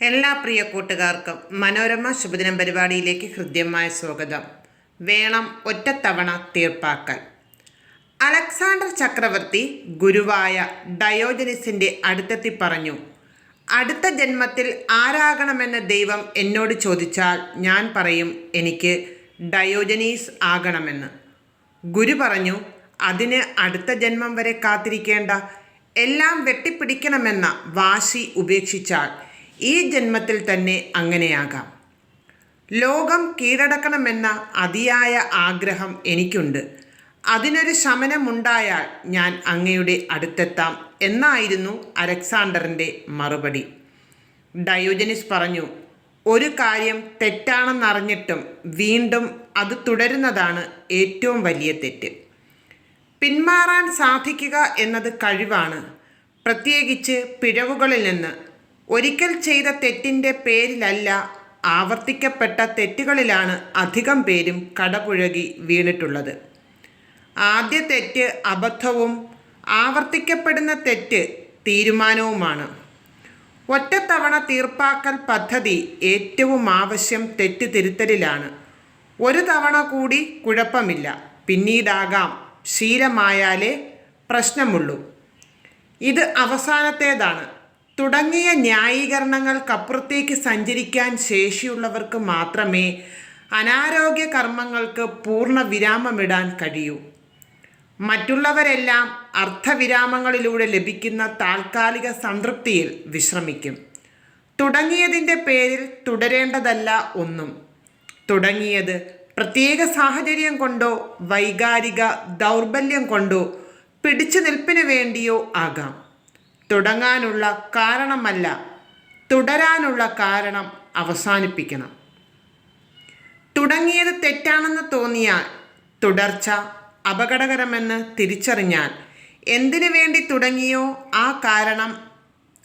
എല്ലാ പ്രിയ കൂട്ടുകാർക്കും മനോരമ ശുഭദിനം പരിപാടിയിലേക്ക് ഹൃദ്യമായ സ്വാഗതം. വേണം ഒറ്റത്തവണ തീർപ്പാക്കൽ. അലക്സാണ്ടർ ചക്രവർത്തി ഗുരുവായ ഡയോജനിസിന്റെ അടുത്തെത്തി പറഞ്ഞു അടുത്ത ജന്മത്തിൽ ആരാകണമെന്ന് ദൈവം എന്നോട് ചോദിച്ചാൽ ഞാൻ പറയും എനിക്ക് ഡയോജനീസ് ആകണമെന്ന്. ഗുരു പറഞ്ഞു അതിന് അടുത്ത ജന്മം വരെ കാത്തിരിക്കേണ്ട. എല്ലാം വെട്ടിപ്പിടിക്കണമെന്ന വാശി ഉപേക്ഷിച്ചാൽ ഈ ജന്മത്തിൽ തന്നെ അങ്ങനെയാകാം. ലോകം കീഴടക്കണമെന്ന അതിയായ ആഗ്രഹം എനിക്കുണ്ട്. അതിനൊരു ശമനമുണ്ടായാൽ ഞാൻ അങ്ങയുടെ അടുത്തെത്താം എന്നായിരുന്നു അലക്സാണ്ടറിന്റെ മറുപടി. ഡയോജനിസ് പറഞ്ഞു ഒരു കാര്യം തെറ്റാണെന്നറിഞ്ഞിട്ടും വീണ്ടും അത് തുടരുന്നതാണ് ഏറ്റവും വലിയ തെറ്റ്. പിന്മാറാൻ സാധിക്കുക എന്നത് കഴിവാണ്. പ്രത്യേകിച്ച് പിഴവുകളിൽ നിന്ന് ഒരിക്കൽ ചെയ്ത തെറ്റിന്റെ പേരിലല്ല ആവർത്തിക്കപ്പെട്ട തെറ്റുകളിലാണ് അധികം പേരും കടപുഴകി വീണിട്ടുള്ളത്. ആദ്യ തെറ്റ് അബദ്ധവും ആവർത്തിക്കപ്പെടുന്ന തെറ്റ് തീരുമാനവുമാണ്. ഒറ്റത്തവണ തീർപ്പാക്കൽ പദ്ധതി ഏറ്റവും ആവശ്യം തെറ്റ് തിരുത്തലിലാണ് ഒരു തവണ കൂടി കുഴപ്പമില്ല. പിന്നീടാകാം ശീലമായാലേ പ്രശ്നമുള്ളൂ. ഇത് അവസാനത്തേതാണ്. തുടങ്ങിയ ന്യായീകരണങ്ങൾക്കപ്പുറത്തേക്ക് സഞ്ചരിക്കാൻ ശേഷിയുള്ളവർക്ക് മാത്രമേ അനാരോഗ്യ കർമ്മങ്ങൾക്ക് പൂർണ വിരാമമിടാൻ കഴിയൂ. മറ്റുള്ളവരെല്ലാം അർത്ഥവിരാമങ്ങളിലൂടെ ലഭിക്കുന്ന താൽക്കാലിക സംതൃപ്തിയിൽ വിശ്രമിക്കും. തുടങ്ങിയതിന്റെ പേരിൽ തുടരേണ്ടതല്ല ഒന്നും. തുടങ്ങിയത് പ്രത്യേക സാഹചര്യം കൊണ്ടോ വൈകാരിക ദൗർബല്യം കൊണ്ടോ പിടിച്ചു നിൽപ്പിന് വേണ്ടിയോ ആകാം. തുടങ്ങാനുള്ള കാരണമല്ല തുടരാനുള്ള കാരണം അവസാനിപ്പിക്കണം. തുടങ്ങിയത് തെറ്റാണെന്ന് തോന്നിയാൽ തുടർച്ച അപകടകരമെന്ന് തിരിച്ചറിഞ്ഞാൽ എന്തിനു വേണ്ടി തുടങ്ങിയോ ആ കാരണം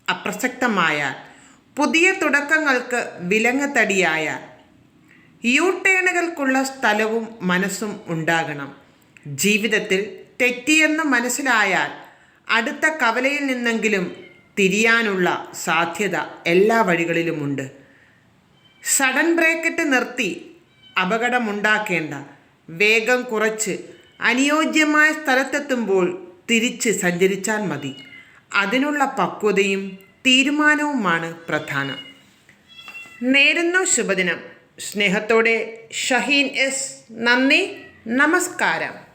അപ്രസക്തമായാൽ പുതിയ തുടക്കങ്ങൾക്ക് വിലങ്ങത്തടിയായാൽ യു ടേണുകൾക്കുള്ള സ്ഥലവും മനസ്സും ഉണ്ടാകണം. ജീവിതത്തിൽ തെറ്റിയെന്ന് മനസ്സിലായാൽ അടുത്ത കവലയിൽ നിന്നെങ്കിലും തിരിയാനുള്ള സാധ്യത എല്ലാ വഴികളിലുമുണ്ട്. സഡൻ ബ്രേക്കറ്റ് നിർത്തി അപകടമുണ്ടാക്കേണ്ട വേഗം കുറച്ച് അനുയോജ്യമായ സ്ഥലത്തെത്തുമ്പോൾ തിരിച്ച് സഞ്ചരിച്ചാൽ മതി. അതിനുള്ള പക്വതയും തീരുമാനവുമാണ് പ്രധാനം. നേരുന്നു ശുഭദിനം. സ്നേഹത്തോടെ ഷഹീൻ എസ്. നന്ദി. നമസ്കാരം.